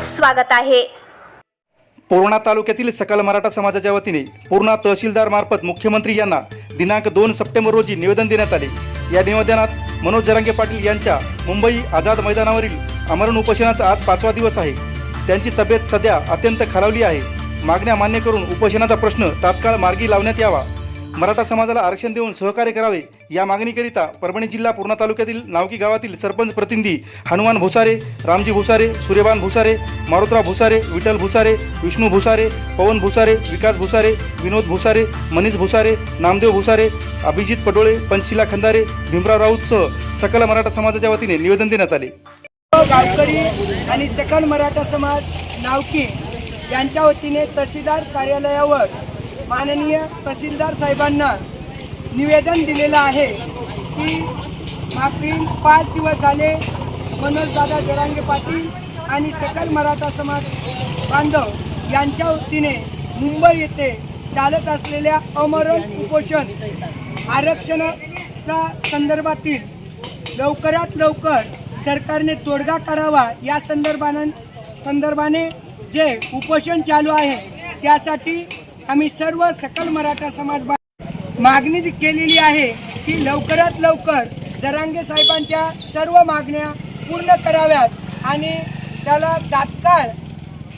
स्वागत आहे. पूर्णा तालुक्यातील सकल मराठा समाजाच्या वतीने पूर्णा तहसीलदार मार्फत मुख्यमंत्री यांना दिनांक दोन सप्टेंबर रोजी निवेदन देण्यात आले. या निवेदनात मनोज जरांगे पाटील यांच्या मुंबई आझाद मैदानावरील आमरण उपोषणाचा आज पाचवा दिवस आहे. त्यांची तब्येत सध्या अत्यंत खालावली आहे. मागण्या मान्य करून उपोषणाचा प्रश्न तात्काळ मार्गी लावण्यात यावा. मराठा समाजाला आरक्षण देऊन सहकार्य करावे या मागणीकरिता परभणी जिल्हा पूर्णा तालुक्यातील नावकी गावातील सरपंच प्रतिनिधी हनुमान भुसारे रामजी भुसारे सूर्यबान भुसारे मारुतराव भुसारे विठ्ठल भुसारे विष्णू भुसारे पवन भुसारे विकास भुसारे विनोद भुसारे मनीष भुसारे नामदेव भुसारे अभिजित पटोळे पंचशिला खंदारे भीमराव राऊतसह सकल मराठा समाजाच्या वतीने निवेदन देण्यात आले. गावकरी आणि सकल मराठा समाज नावकी यांच्या वतीने तहसीलदार कार्यालयावर माननीय तहसीलदार साहेबांना निवेदन दिलेलं आहे की मागील पाच दिवस झाले मनोजदादा जरांगे पाटील आणि सकल मराठा समाज बांधव यांच्या वतीने मुंबई येथे चालत असलेल्या अमरण उपोषण आरक्षणाचा संदर्भातील लवकरात लवकर सरकारने तोडगा करावा या संदर्भानं संदर्भाने जे उपोषण चालू आहे त्यासाठी आम्ही सर्व सकल मराठा समाज मागणी केलेली आहे की लवकरात लवकर जरांगे साहेबांच्या सर्व मागण्या पूर्ण कराव्यात आणि त्याला तात्काळ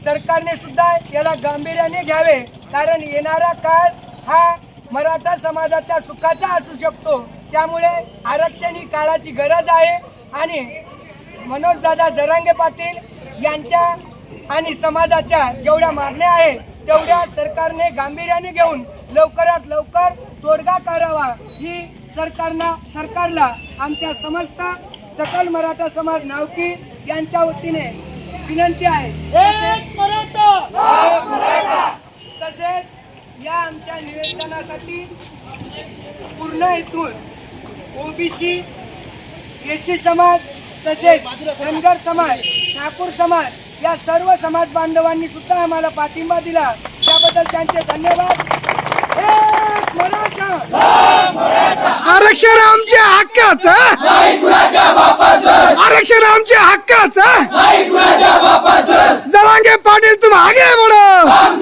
सरकारने सुद्धा याला गांभीर्याने घ्यावे कारण येणारा काळ हा मराठा समाजाच्या सुखाचा असू शकतो. त्यामुळे आरक्षण ही काळाची गरज आहे आणि मनोजदादा जरांगे पाटील यांच्या आणि समाजाच्या जेवढ्या मागण्या आहेत तेवढ्या सरकारने गांभीर्याने घेऊन लवकरात लवकर तोडगा करावा ही सरकारना सरकारला आमच्या समस्त सकल मराठा समाज नावकी यांच्या वतीने विनंती आहे. तसेच या आमच्या निवेदनासाठी पूर्ण इथून ओबीसी एस सी समाज तसेच धनगर समाज ठाकूर समाज या सर्व समाज बांधवांनी सुद्धा आम्हाला पाठिंबा दिला. त्याबद्दल त्यांचे धन्यवाद. आरक्षण आमच्या हक्काच? आरक्षण आमच्या हक्काच? जरांगे पाटील तुम्ही आगे म्हणून